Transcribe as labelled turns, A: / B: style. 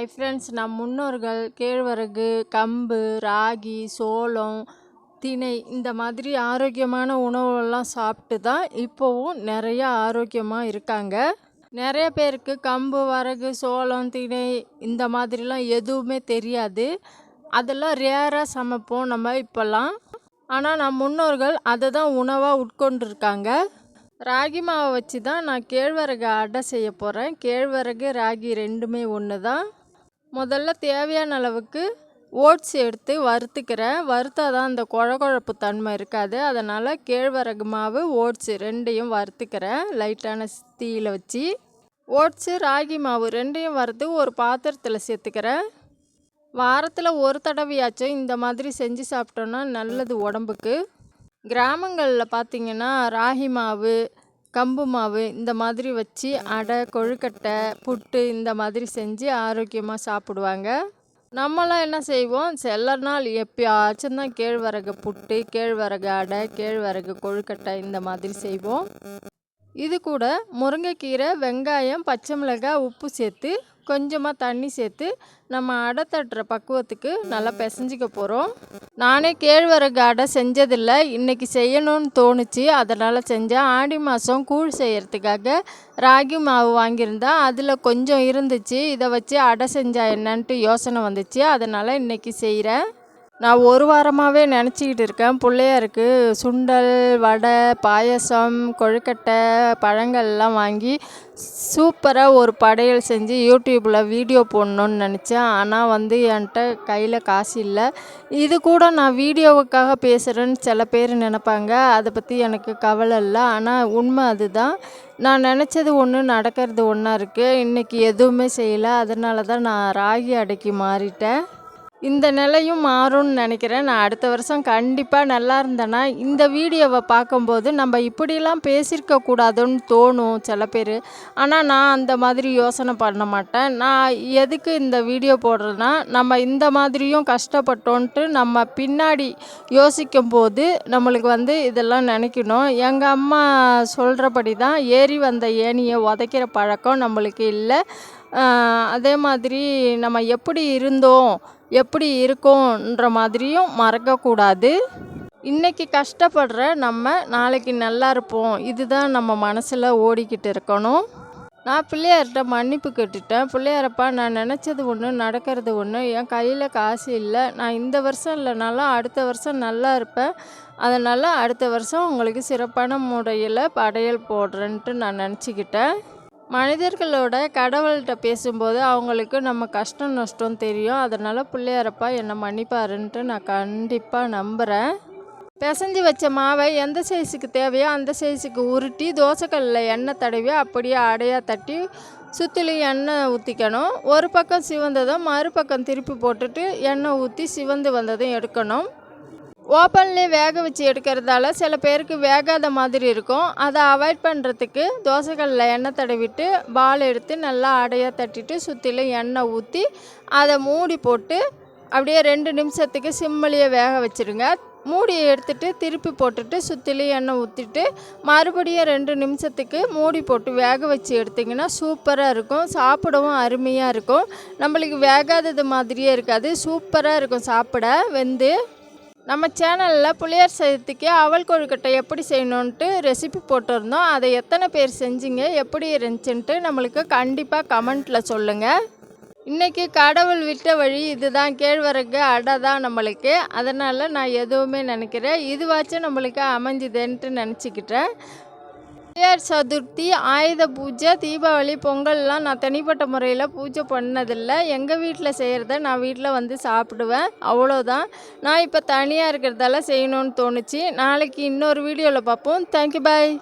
A: Hi friends நம் முன்னோர்கள் கேழ்வரகு கம்பு ராகி சோளம் திணை இந்த மாதிரி ஆரோக்கியமான உணவுகள்லாம் சாப்பிட்டு தான் இப்போவும் நிறையா ஆரோக்கியமாக இருக்காங்க. நிறைய பேருக்கு கம்பு வரகு சோளம் திணை இந்த மாதிரிலாம் எதுவுமே தெரியாது. அதெல்லாம் ரேராக சமைப்போம் நம்ம இப்போல்லாம் ஆனால் நம் முன்னோர்கள் அதை தான் உணவாக உட்கொண்டிருக்காங்க. ராகி மாவை வச்சு தான் நான் கேழ்வரகு அடை செய்ய போகிறேன் கேழ்வரகு ராகி ரெண்டுமே ஒன்று தான் முதல்ல தேவையான அளவுக்கு ஓட்ஸ் எடுத்து வறுத்துக்கிறேன். வறுத்தா தான் அந்த குழகுழப்பு தன்மை இருக்காது. அதனால் கேழ்வரகு மாவு ஓட்ஸு ரெண்டையும் வறுத்துக்கிறேன். லைட்டான தீயில் வச்சு. ஓட்ஸு ராகி மாவு ரெண்டையும் வறுத்து ஒரு பாத்திரத்தில் சேர்த்துக்கிறேன். வாரத்தில் ஒரு தடவையாச்சும் இந்த மாதிரி செஞ்சு சாப்பிட்டோன்னா நல்லது உடம்புக்கு. கிராமங்களில் பார்த்திங்கன்னா ராகி மாவு கம்பு மாவு இந்த மாதிரி வச்சு அடை கொழுக்கட்டை புட்டு இந்த மாதிரி செஞ்சு ஆரோக்கியமாக சாப்பிடுவாங்க. நம்மளாம் என்ன செய்வோம்? சில நாள் எப்பயாச்சும் தான் கேழ்வரகு புட்டு கேழ்வரகு அடை கேழ்வரகு கொழுக்கட்டை இந்த மாதிரி செய்வோம். இது கூட முருங்கைக்கீரை வெங்காயம் பச்சை மிளகாய் உப்பு சேர்த்து கொஞ்சமாக தண்ணி சேர்த்து நம்ம அடை தட்டுற பக்குவத்துக்கு நல்லா பிசைஞ்சிக்க போகிறோம் நானே கேழ்வரகு அடை செஞ்சதில்லை. இன்றைக்கி செய்யணும்னு தோணுச்சு. அதனால் செஞ்சேன். ஆடி மாதம் கூழ் செய்கிறதுக்காக ராகி மாவு வாங்கியிருந்தேன் அதில் கொஞ்சம் இருந்துச்சு. இதை வச்சு அடை செஞ்சால் என்னன்ட்டு யோசனை வந்துச்சு. அதனால் இன்றைக்கி செய்கிறேன் நான் ஒரு வாரமாகவே நினச்சிக்கிட்டு இருக்கேன். பிள்ளையாருக்கு சுண்டல் வடை பாயசம் கொழுக்கட்டை பழங்கள்லாம் வாங்கி சூப்பராக ஒரு படையல் செஞ்சு யூடியூப்பில் வீடியோ போடணுன்னு நினச்சேன். ஆனால் வந்து என்கிட்ட கையில் காசு இல்லை. இது கூட நான் வீடியோவுக்காக பேசுகிறேன்னு சில பேர் நினப்பாங்க. அதை பற்றி எனக்கு கவலை இல்லை. ஆனால் உண்மை அதுதான். நான் நினச்சது ஒன்று நடக்கிறது ஒன்றா இருக்குது இன்றைக்கி எதுவுமே செய்யலை. அதனால தான் நான் ராகி அடைக்கு மாறிட்டேன். இந்த நிலையும் மாறும்னு நினைக்கிறேன். நான் அடுத்த வருஷம் கண்டிப்பாக நல்லா இருந்தேன்னா இந்த வீடியோவை பார்க்கும்போது நம்ம இப்படிலாம் பேசியிருக்க கூடாதுன்னு தோணும் சில பேர். ஆனால் நான் அந்த மாதிரி யோசனை பண்ண மாட்டேன். நான் எதுக்கு இந்த வீடியோ போடுறேன்னா நம்ம இந்த மாதிரியும் கஷ்டப்பட்டோன்ட்டு நம்ம பின்னாடி யோசிக்கும் போது நம்மளுக்கு வந்து இதெல்லாம் நினைக்கணும். எங்கள் அம்மா சொல்கிறபடி தான் ஏறி வந்த ஏனியை உதைக்கிற பழக்கம் நம்மளுக்கு இல்லை. அதே மாதிரி நம்ம எப்படி இருந்தோம் எப்படி இருக்கோன்ற மாதிரியும் மறக்கக்கூடாது. இன்றைக்கி கஷ்டப்படுற நம்ம நாளைக்கு நல்லா இருப்போம். இதுதான் நம்ம மனசில் ஓடிக்கிட்டு இருக்கணும். நான் பிள்ளையார்கிட்ட மன்னிப்பு கேட்டுட்டேன். பிள்ளையாரப்பா நான் நினச்சது ஒன்று நடக்கிறது ஒன்று என் கையில் காசு இல்லை. நான் இந்த வருஷம் இல்லைனாலும் அடுத்த வருஷம் நல்லா இருப்பேன். அதனால் அடுத்த வருஷம் உங்களுக்கு சிறப்பான முறையில் படையல் போடுறேன்ட்டு நான் நினச்சிக்கிட்டேன். மனிதர்களோட கடவுள்கிட்ட பேசும்போது அவங்களுக்கு நம்ம கஷ்டம் நஷ்டம் தெரியும். அதனால் பிள்ளையாரப்பா என்னை மன்னிப்பாருன்ட்டு நான் கண்டிப்பாக நம்புகிறேன் பிசைஞ்சு வச்ச மாவை எந்த சைஸுக்கு தேவையோ அந்த சைஸுக்கு உருட்டி தோசைக்கல்லில் எண்ணெய் தடவி அப்படியே அடையாக தட்டி சுற்றிலும் எண்ணெய் ஊற்றிக்கணும் ஒரு பக்கம் சிவந்ததும் மறுபக்கம் திருப்பி போட்டுட்டு எண்ணெய் ஊற்றி சிவந்து வந்ததும் எடுக்கணும். ஓப்பன்லேயே வேக வச்சு எடுக்கிறதால சில பேருக்கு வேகாத மாதிரி இருக்கும். அதை அவாய்ட் பண்ணுறதுக்கு தோசைக்கல்லில் எண்ணெய் தடவிட்டு பால் எடுத்து நல்லா அடையாக தட்டிட்டு சுற்றிலும் எண்ணெய் ஊற்றி அதை மூடி போட்டு அப்படியே ரெண்டு நிமிஷத்துக்கு சிம்மலியே வேக வச்சுருங்க. மூடியை எடுத்துட்டு திருப்பி போட்டுட்டு சுற்றிலும் எண்ணெய் ஊற்றிட்டு மறுபடியும் ரெண்டு நிமிஷத்துக்கு மூடி போட்டு வேக வச்சு எடுத்திங்கன்னா சூப்பராக இருக்கும். சாப்பிடவும் அருமையாக இருக்கும். நம்மளுக்கு வேகாதது மாதிரியே இருக்காது. சூப்பராக இருக்கும் சாப்பிட. வெந்து நம்ம சேனலில் புளியார் செய்யறதுக்கு அவல் கொழுக்கட்டை எப்படி செய்யணுன்ட்டு ரெசிபி போட்டிருந்தோம். அதை எத்தனை பேர் செஞ்சீங்க? எப்படி இருந்துச்சுன்ட்டு நம்மளுக்கு கண்டிப்பாக கமெண்ட்டில் சொல்லுங்கள் இன்றைக்கி கடவுள் விட்ட வழி இதுதான். கேழ்வரகு அடை தான் நம்மளுக்கு. அதனால் நான் எதுவுமே நினைக்கிறேன். இதுவாச்சும் நம்மளுக்கு அமைஞ்சுதுன்ட்டு நினச்சிக்கிட்டேன். விநாயகர் சதுர்த்தி ஆயுத பூஜை தீபாவளி பொங்கல்லாம் நான் தனிப்பட்ட முறையில் பூஜை பண்ணதில்லை. எங்கள் வீட்டில் செய்கிறத நான் வீட்டில் வந்து சாப்பிடுவேன். அவ்வளோதான். நான் இப்போ தனியாக இருக்கிறதால செய்யணும்னு தோணுச்சு. நாளைக்கு இன்னொரு வீடியோவில் பார்ப்போம். Thank you bye